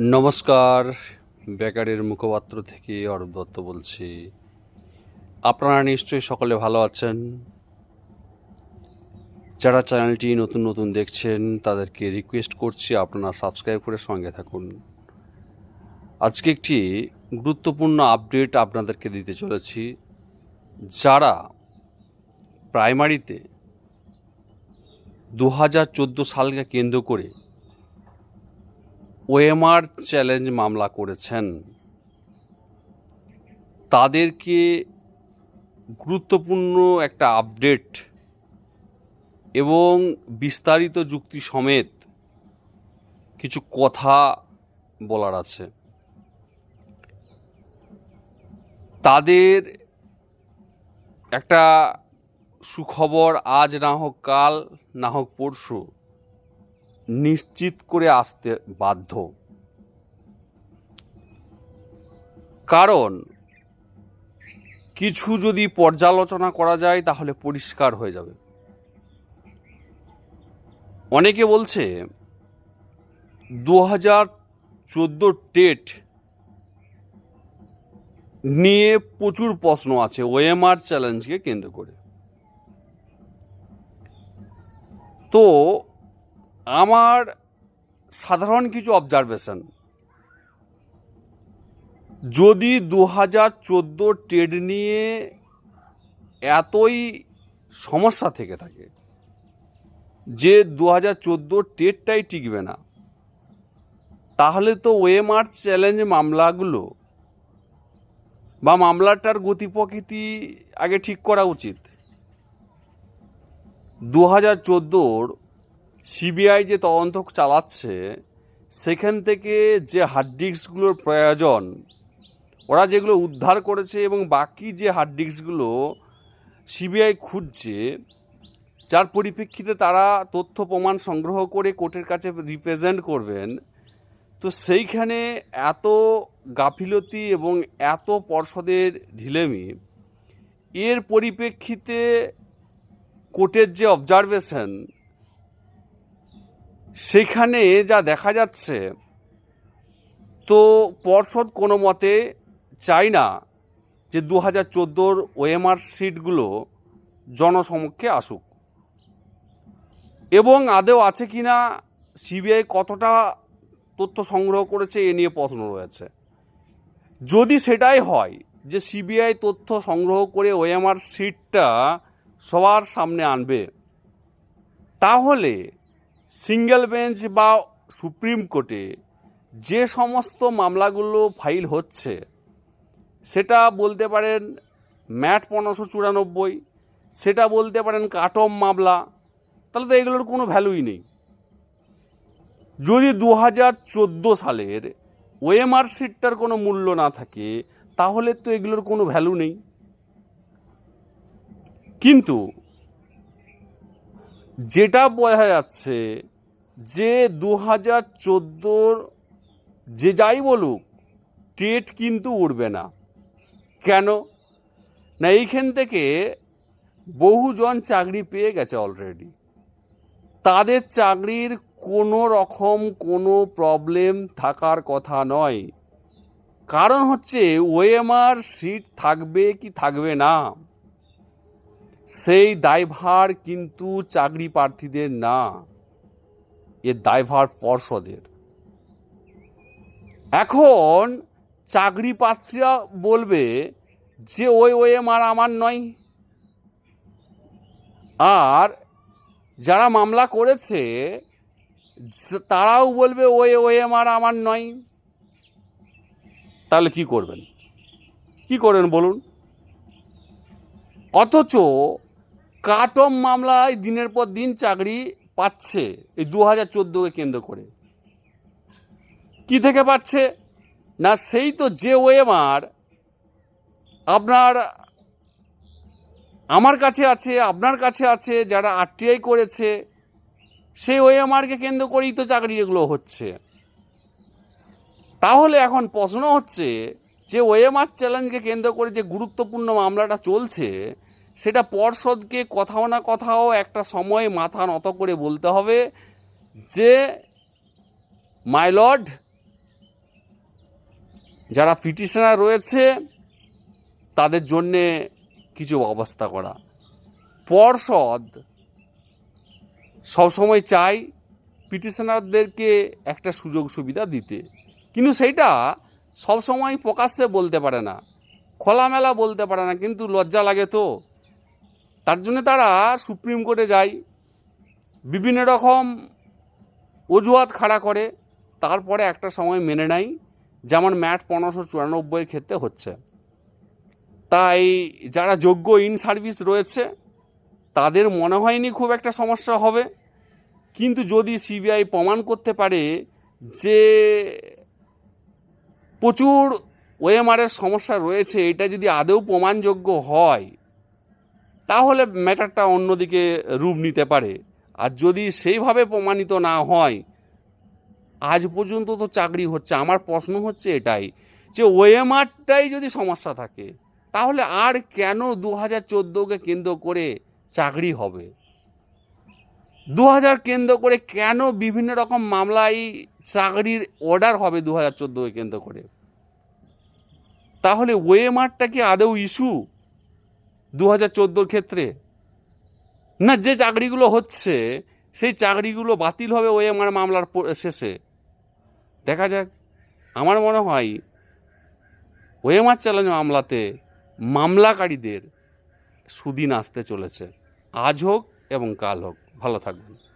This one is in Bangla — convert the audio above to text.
নমস্কার, বেকারের মুখপাত্র থেকে অরূপ দত্ত বলছি। আপনারা নিশ্চয়ই সকলে ভালো আছেন। যারা চ্যানেলটি নতুন নতুন দেখছেন, তাদেরকে রিকোয়েস্ট করছি আপনারা সাবস্ক্রাইব করে সঙ্গে থাকুন। আজকে একটি গুরুত্বপূর্ণ আপডেট আপনাদেরকে দিতে চলেছি। যারা প্রাইমারিতে দু হাজার চোদ্দ সালকে কেন্দ্র করে ওএমআর চ্যালেঞ্জ মামলা করেছেন। তাদেরকে গুরুত্বপূর্ণ একটা আপডেট এবং বিস্তারিত যুক্তি সমেত কিছু কথা বলার আছে। তাদের একটা সুখবর আজ না হোক কাল, না হোক পরশু নিশ্চিত করে আসতে বাধ্য। কারণ, কিছু যদি পর্যালোচনা করা যায়, তাহলে পরিষ্কার হয়ে যাবে। অনেকে বলছে দু হাজার চোদ্দ টেট নিয়ে প্রচুর প্রশ্ন আছে ওএমআর চ্যালেঞ্জকে কেন্দ্র করে। তো আমার সাধারণ কিছু অবজারভেশন যদি দু হাজার চোদ্দ টেড নিয়ে এতই সমস্যা থেকে থাকে, যে দু হাজার চোদ্দ টেটটাই টিকবে না, তাহলে তো ওএমআর চ্যালেঞ্জ মামলাগুলো বা মামলাটার গতি প্রকৃতি আগে ঠিক করা উচিত। দু হাজার চোদ্দোর সিবিআই যে তদন্ত চালাচ্ছে, সেখান থেকে যে হার্ড ডিস্কগুলোর প্রয়োজন, ওরা যেগুলো উদ্ধার করেছে এবং বাকি যে হার্ড ডিস্কগুলো সিবিআই খুঁজছে, যার পরিপ্রেক্ষিতে তারা তথ্য প্রমাণ সংগ্রহ করে কোর্টের কাছে রিপ্রেজেন্ট করবেন, তো সেইখানে এত গাফিলতি এবং এত পর্ষদের ঢিলেমি, এর পরিপ্রেক্ষিতে কোর্টের যে অবজারভেশন সেখানে যা দেখা যাচ্ছে, তো পর্ষদ কোনো মতে চায় না যে দু হাজার চোদ্দোর ওএমআর সিটগুলো জনসমক্ষে আসুক। এবং আদেও আছে কি না, সিবিআই কতটা তথ্য সংগ্রহ করেছে এ নিয়ে প্রশ্ন রয়েছে। যদি সেটাই হয় যে সিবিআই তথ্য সংগ্রহ করে ওএমআর সিটটা সবার সামনে আনবে, তাহলে সিঙ্গেল বেঞ্চ বা সুপ্রিম কোর্টে যে সমস্ত মামলাগুলো ফাইল হচ্ছে, সেটা বলতে পারেন ম্যাট পনেরোশো চুরানব্বই, সেটা বলতে পারেন কাটম মামলা, তাহলে তো এগুলোর কোনো ভ্যালুই নেই। যদি দু হাজার চোদ্দ সালের ওএমআর সিটটার কোনো মূল্য না থাকে, তাহলে তো এগুলোর কোনো ভ্যালু নেই। কিন্তু যেটা বোঝা যাচ্ছে যে দু হাজার চোদ্দোর যে যাই বলুক, টেট কিন্তু উঠবে না। কেন? না, এইখান থেকে বহুজন চাকরি পেয়ে গেছে অলরেডি তাদের চাকরির কোনো রকম কোনো প্রবলেম থাকার কথা নয়। কারণ হচ্ছে ওএমআর সিট থাকবে কি থাকবে না? সেই দায়ভার কিন্তু চাকরি প্রার্থীদের না এর দায়ভার পর্ষদের। এখন চাকরি প্রার্থীরা বলবে যে, ওই ওএমআর আমার নয়। আর যারা মামলা করেছে তারাও বলবে, ওই ওএমআর আমার নয়। তাহলে কি করবেন? কি করবেন বলুন? অথচ কাটম মামলায় দিনের পর দিন চাকরি পাচ্ছে এই দু হাজার চোদ্দোকে কেন্দ্র করে। কি থেকে পাচ্ছে? না, সেই তো যে ওএমআর আপনার, আমার কাছে আছে, আপনার কাছে আছে, যারা আরটিআই করেছে, সেই ওএমআরকে কেন্দ্র করেই তো চাকরি এগুলো হচ্ছে। তাহলে এখন প্রশ্ন হচ্ছে যে ওএমআর চ্যালেঞ্জকে কেন্দ্র করে যে গুরুত্বপূর্ণ মামলাটা চলছে সেটা পর্ষদকে কোথাও না কোথাও একটা সময় মাথা নত করে বলতে হবে যে মাই লর্ড যারা পিটিশনার রয়েছে, তাদের জন্যে কিছু ব্যবস্থা করা। পর্ষদ সবসময় চাই পিটিশনারদেরকে একটা সুযোগ সুবিধা দিতে। কিন্তু সেইটা সবসময় প্রকাশ্যে বলতে পারে না, খোলামেলা বলতে পারে না, কিন্তু লজ্জা লাগে তো। তার জন্য তারা সুপ্রিম কোর্টে যায়, বিভিন্ন রকম অজুহাত খাড়া করে, তারপরে একটা সময় মেনে নেয়, যেমন ম্যাট পনেরোশো চুরানব্বইয়ের ক্ষেত্রে হচ্ছে। তাই যারা যোগ্য ইন সার্ভিস রয়েছে, তাদের মনে হয়নি খুব একটা সমস্যা হবে। কিন্তু যদি সিবিআই প্রমাণ করতে পারে যে প্রচুর ওএমআরের সমস্যা রয়েছে, এটা যদি আদৌ প্রমাণযোগ্য হয় তাহলে ম্যাটারটা অন্যদিকে রূপ নিতে পারে। আর যদি সেইভাবে প্রমাণিত না হয়, আজ পর্যন্ত তো চাকরি হচ্ছে। আমার প্রশ্ন হচ্ছে এটাই যে ওএমআরটাই যদি সমস্যা থাকে, তাহলে আর কেন দু হাজার চোদ্দোকে কেন্দ্র করে চাকরি হবে? দু হাজার কেন্দ্র করে কেন বিভিন্ন রকম মামলায় চাকরির অর্ডার হবে দু হাজার চোদ্দোকে কেন্দ্র করে? তাহলে ওয়েমারটা কি আদৌ ইস্যু দু হাজার চোদ্দোর ক্ষেত্রে। না, যে চাকরিগুলো হচ্ছে, সেই চাকরিগুলো বাতিল হবে ওই আমার মামলার শেষে। দেখা যাক। আমার মনে হয়, ওএমআর চ্যালেঞ্জ মামলাতে মামলাকারীদের সুদিন আসতে চলেছে। আজ হোক এবং কাল হোক। ভালো থাকবেন।